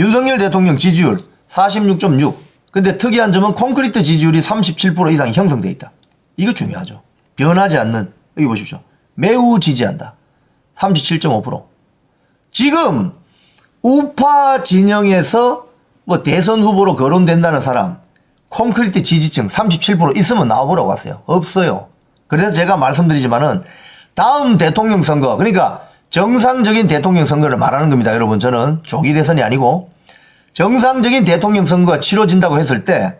윤석열 대통령 지지율 46.6. 근데 특이한 점은 콘크리트 지지율이 37% 이상이 형성돼 있다. 이거 중요하죠. 변하지 않는 여기 보십시오. 매우 지지한다. 37.5%. 지금 우파 진영에서 뭐 대선 후보로 거론된다는 사람 콘크리트 지지층 37% 있으면 나와보라고 하세요. 없어요. 그래서 제가 말씀드리지만은 다음 대통령 선거 그러니까 정상적인 대통령 선거를 말하는 겁니다. 여러분 저는 조기 대선이 아니고 정상적인 대통령 선거가 치러진다고 했을 때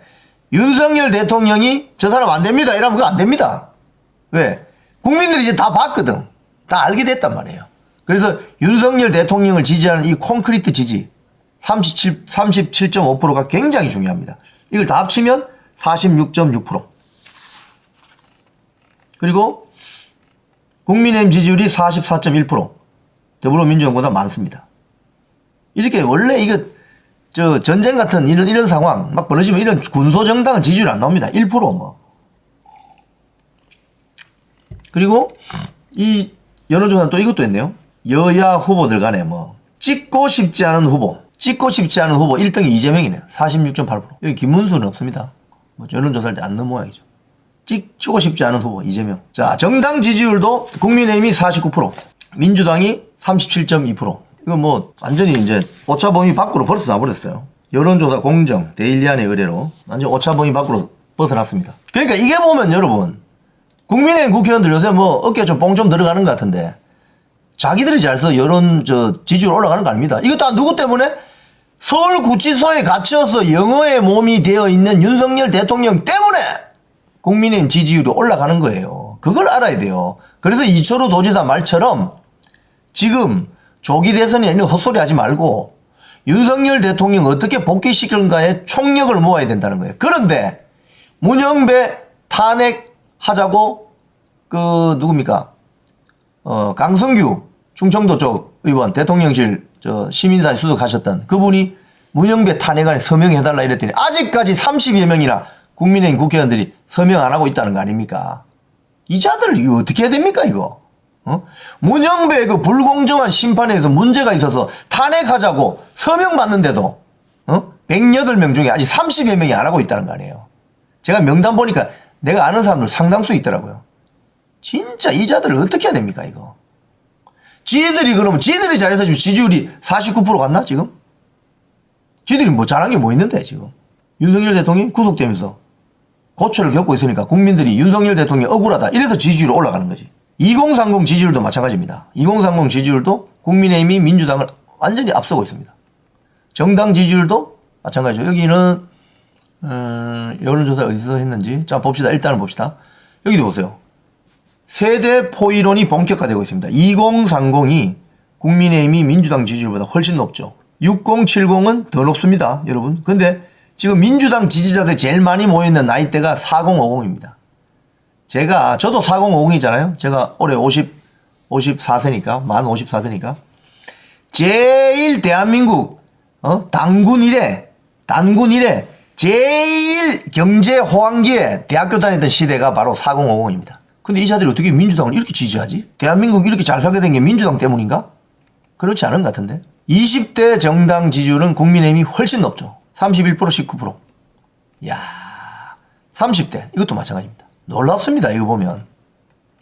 윤석열 대통령이 저 사람 안 됩니다. 이러면 그거 안 됩니다. 왜? 국민들이 이제 다 봤거든. 다 알게 됐단 말이에요. 그래서 윤석열 대통령을 지지하는 이 콘크리트 지지 37, 37.5%가 굉장히 중요합니다. 이걸 다 합치면 46.6%. 그리고 국민의힘 지지율이 44.1% 더불어민주당보다 많습니다. 이렇게 원래 이거 저 전쟁 같은 이런 이런 상황 막 벌어지면 이런 군소 정당은 지지율 안 나옵니다. 1% 뭐. 그리고 이 여론조사는 또 이것도 있네요. 여야 후보들 간에 뭐 찍고 싶지 않은 후보, 찍고 싶지 않은 후보 1등이 이재명이네요. 46.8%. 여기 김문수는 없습니다. 뭐 여론조사할 때 안 넣은 모양이죠. 찍고 싶지 않은 후보 이재명. 자 정당 지지율도 국민의힘이 49%, 민주당이 37.2%. 이거 뭐 완전히 이제 오차 범위 밖으로 벌써 나버렸어요. 여론조사 공정 데일리안의 의뢰로 완전 오차 범위 밖으로 벗어났습니다. 그러니까 이게 보면 여러분 국민의힘 국회의원들 요새 뭐 어깨 좀 뽕 좀 들어가는 것 같은데 자기들이 잘서 여론 저 지지율 올라가는 거 아닙니다. 이거 다 누구 때문에? 서울 구치소에 갇혀서 영어의 몸이 되어 있는 윤석열 대통령 때문에 국민의힘 지지율이 올라가는 거예요. 그걸 알아야 돼요. 그래서 이철우 도지사 말처럼 지금 조기 대선이 아니라 헛소리 하지 말고 윤석열 대통령 어떻게 복귀시킬까에 총력을 모아야 된다는 거예요. 그런데 문영배 탄핵하자고 그 누굽니까? 어, 강성규 충청도 쪽 의원 대통령실 저 시민사회 수석하셨던 그분이 문영배 탄핵안에 서명해달라 이랬더니 아직까지 30여 명이나 국민의힘 국회의원들이 서명 안 하고 있다는 거 아닙니까? 이 자들 이거 어떻게 해야 됩니까 이거? 어? 문영배 그 불공정한 심판에서 문제가 있어서 탄핵하자고 서명 받는데도 어? 108명 중에 아직 30여 명이 안 하고 있다는 거 아니에요. 제가 명단 보니까 내가 아는 사람들 상당수 있더라고요. 진짜 이 자들을 어떻게 해야 됩니까 이거? 지들이 그러면 지들이 잘해서 지금 지지율이 49% 갔나 지금? 지들이 뭐 잘한 게 뭐 있는데 지금? 윤석열 대통령이 구속되면서 고초를 겪고 있으니까 국민들이 윤석열 대통령이 억울하다 이래서 지지율이 올라가는 거지. 2030 지지율도 마찬가지입니다. 2030 지지율도 국민의힘이 민주당을 완전히 앞서고 있습니다. 정당 지지율도 마찬가지죠. 여기는 음, 여론조사 어디서 했는지 자 봅시다. 일단은 봅시다. 여기도 보세요. 세대 포이론이 본격화되고 있습니다. 2030이 국민의힘이 민주당 지지율보다 훨씬 높죠. 6070은 더 높습니다. 여러분. 근데 지금 민주당 지지자들이 제일 많이 모여있는 나이대가 4050입니다. 제가, 저도 4050이잖아요. 제가 올해 50, 54세니까, 만 54세니까. 제일 대한민국, 어? 당군 이래, 단군 이래, 제일 경제 호황기에 대학교 다니던 시대가 바로 4050입니다. 근데 이 자들이 어떻게 민주당을 이렇게 지지하지? 대한민국이 이렇게 잘 살게 된 게 민주당 때문인가? 그렇지 않은 것 같은데. 20대 정당 지지율은 국민의힘이 훨씬 높죠. 31% 19%. 야 30대 이것도 마찬가지입니다. 놀랍습니다. 이거 보면.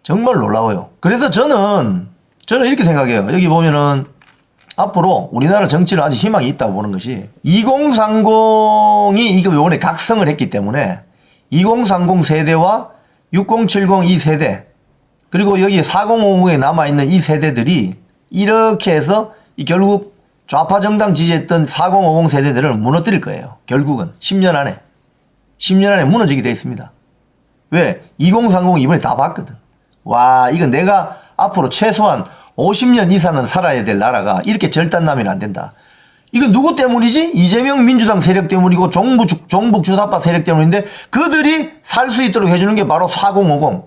정말 놀라워요. 그래서 저는 저는 이렇게 생각해요. 여기 보면은 앞으로 우리나라 정치는 아직 희망이 있다고 보는 것이 2030이 이거 요번에 각성을 했기 때문에 2030 세대와 6070 이 세대 그리고 여기 4050에 남아있는 이 세대들이 이렇게 해서 이 결국 좌파 정당 지지했던 4050 세대들을 무너뜨릴 거예요. 결국은 10년 안에 10년 안에 무너지게 돼 있습니다. 왜? 2030 이번에 다 봤거든. 와, 이건 내가 앞으로 최소한 50년 이상은 살아야 될 나라가 이렇게 절단나면 안 된다. 이건 누구 때문이지? 이재명 민주당 세력 때문이고 주- 종북 주사파 세력 때문인데 그들이 살 수 있도록 해주는 게 바로 4050.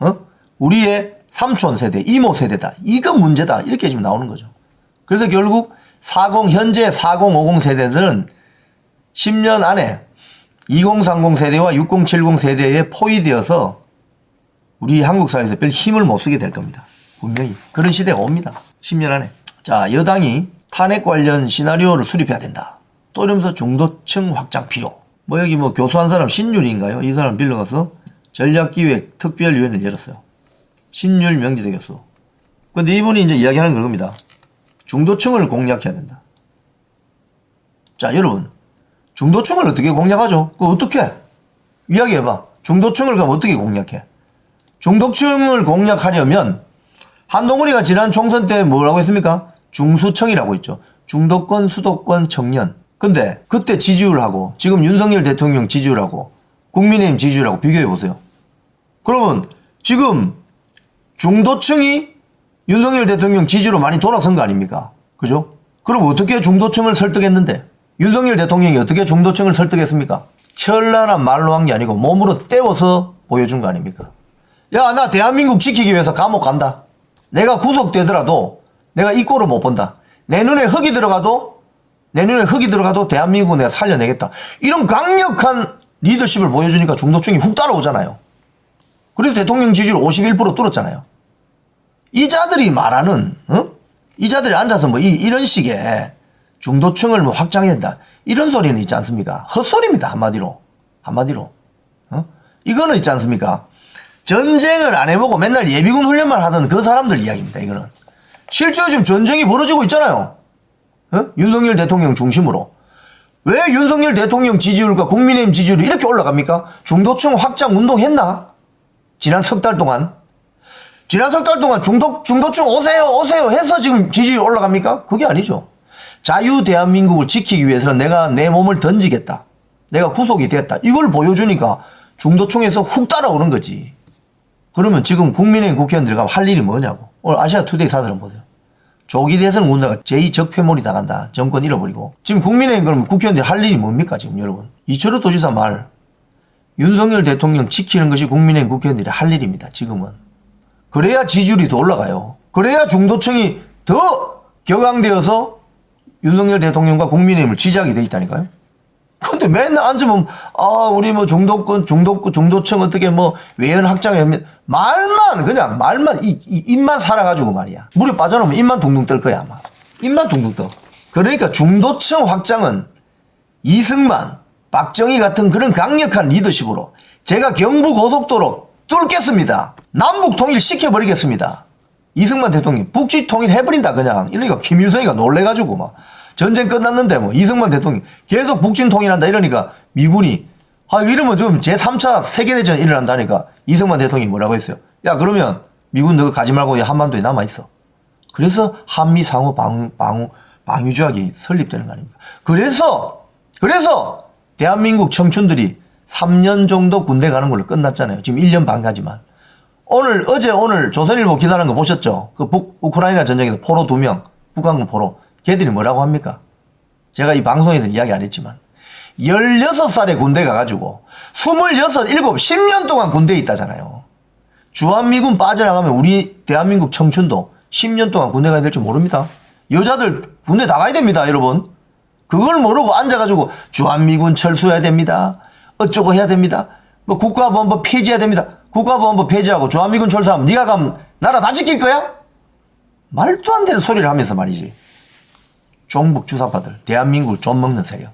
어? 우리의 삼촌 세대, 이모 세대다. 이거 문제다. 이렇게 지금 나오는 거죠. 그래서 결국 40, 현재 4050 세대들은 10년 안에 2030 세대와 6070 세대에 포위되어서 우리 한국 사회에서 별 힘을 못 쓰게 될 겁니다. 분명히. 그런 시대가 옵니다. 10년 안에. 자, 여당이 탄핵 관련 시나리오를 수립해야 된다. 또 이러면서 중도층 확장 필요. 뭐 여기 뭐 교수 한 사람 신율인가요? 이 사람 빌려가서 전략기획 특별위원회를 열었어요. 신율 명지대 교수. 근데 이분이 이제 이야기하는 그겁니다. 중도층을 공략해야 된다. 자, 여러분. 중도층을 어떻게 공략하죠? 그거 어떻게? 이야기해봐. 중도층을 그럼 어떻게 공략해? 중도층을 공략하려면 한동훈이가 지난 총선 때 뭐라고 했습니까? 중수청이라고 했죠. 중도권, 수도권, 청년. 근데 그때 지지율하고 지금 윤석열 대통령 지지율하고 국민의힘 지지율하고 비교해 보세요. 그러면 지금 중도층이 윤석열 대통령 지지로 많이 돌아선 거 아닙니까? 그죠? 그럼 어떻게 중도층을 설득했는데? 윤석열 대통령이 어떻게 중도층을 설득했습니까? 현란한 말로 한 게 아니고 몸으로 때워서 보여준 거 아닙니까? 야, 나 대한민국 지키기 위해서 감옥 간다. 내가 구속되더라도 내가 이 꼴을 못 본다. 내 눈에 흙이 들어가도 내 눈에 흙이 들어가도 대한민국을 내가 살려내겠다. 이런 강력한 리더십을 보여주니까 중도층이 훅 따라오잖아요. 그래서 대통령 지지율 51% 뚫었잖아요. 이 자들이 말하는, 어? 이 자들이 앉아서 뭐 이, 런 식의 중도층을 뭐 확장해야 된다. 이런 소리는 있지 않습니까? 헛소리입니다. 한마디로. 한마디로. 어? 이거는 있지 않습니까? 전쟁을 안 해보고 맨날 예비군 훈련만 하던 그 사람들 이야기입니다. 이거는. 실제로 지금 전쟁이 벌어지고 있잖아요. 어? 윤석열 대통령 중심으로. 왜 윤석열 대통령 지지율과 국민의힘 지지율이 이렇게 올라갑니까? 중도층 확장 운동했나? 지난 석 달 동안. 지난 석 달 동안 중도, 중도층 오세요, 오세요 해서 지금 지지율 올라갑니까? 그게 아니죠. 자유 대한민국을 지키기 위해서는 내가 내 몸을 던지겠다. 내가 구속이 됐다. 이걸 보여주니까 중도층에서 훅 따라오는 거지. 그러면 지금 국민의힘 국회의원들이 가면 할 일이 뭐냐고. 오늘 아시아 투데이 사설은 보세요. 조기 대선 운다가 제2적폐몰이 당한다. 정권 잃어버리고. 지금 국민의힘 그러면 국회의원들이 할 일이 뭡니까 지금 여러분. 이철호 도지사 말. 윤석열 대통령 지키는 것이 국민의힘 국회의원들이 할 일입니다. 지금은. 그래야 지지율이 더 올라가요. 그래야 중도층이 더 격앙되어서 윤석열 대통령과 국민의힘을 지지하게 돼 있다니까요. 근데 맨날 앉으면 아 우리 뭐 중도권 중도권 중도층 어떻게 뭐 외연 확장해 말만 그냥 말만 이, 이 입만 살아가지고 말이야. 물에 빠져놓으면 입만 둥둥 뜰 거야 아마. 입만 둥둥 떠. 그러니까 중도층 확장은 이승만 박정희 같은 그런 강력한 리더십으로 제가 경부 고속도로 뚫겠습니다. 남북 통일 시켜버리겠습니다 이승만 대통령이 북지 통일 해버린다 그냥. 이러니까 김일성이가 놀래가지고 막 전쟁 끝났는데 뭐 이승만 대통령이 계속 북진 통일한다 이러니까 미군이 아 이러면 좀 제3차 세계대전 일어난다니까. 이승만 대통령이 뭐라고 했어요? 야 그러면 미군 너가 가지 말고 한반도에 남아있어. 그래서 한미 상호 방위, 방위, 방위 조약이 설립되는 거 아닙니까? 그래서 그래서 대한민국 청춘들이 3년 정도 군대 가는 걸로 끝났잖아요. 지금 1년 반 가지만 오늘 어제 오늘 조선일보 기사라는 거 보셨죠? 그 북 우크라이나 전쟁에서 포로 두 명 북한군 포로 걔들이 뭐라고 합니까? 제가 이 방송에서 이야기 안 했지만 16살에 군대 가가지고 26, 7, 10년 동안 군대에 있다잖아요. 주한미군 빠져나가면 우리 대한민국 청춘도 10년 동안 군대 가야 될 줄 모릅니다. 여자들 군대 나가야 됩니다, 여러분. 그걸 모르고 앉아가지고 주한미군 철수해야 됩니다. 어쩌고 해야 됩니다. 뭐 국가보안법 폐지해야 됩니다. 국가보안법 폐지하고 주한미군 철수하면 네가 가면 나라 다 지킬 거야? 말도 안 되는 소리를 하면서 말이지. 종북 주사파들, 대한민국을 좀 먹는 세력.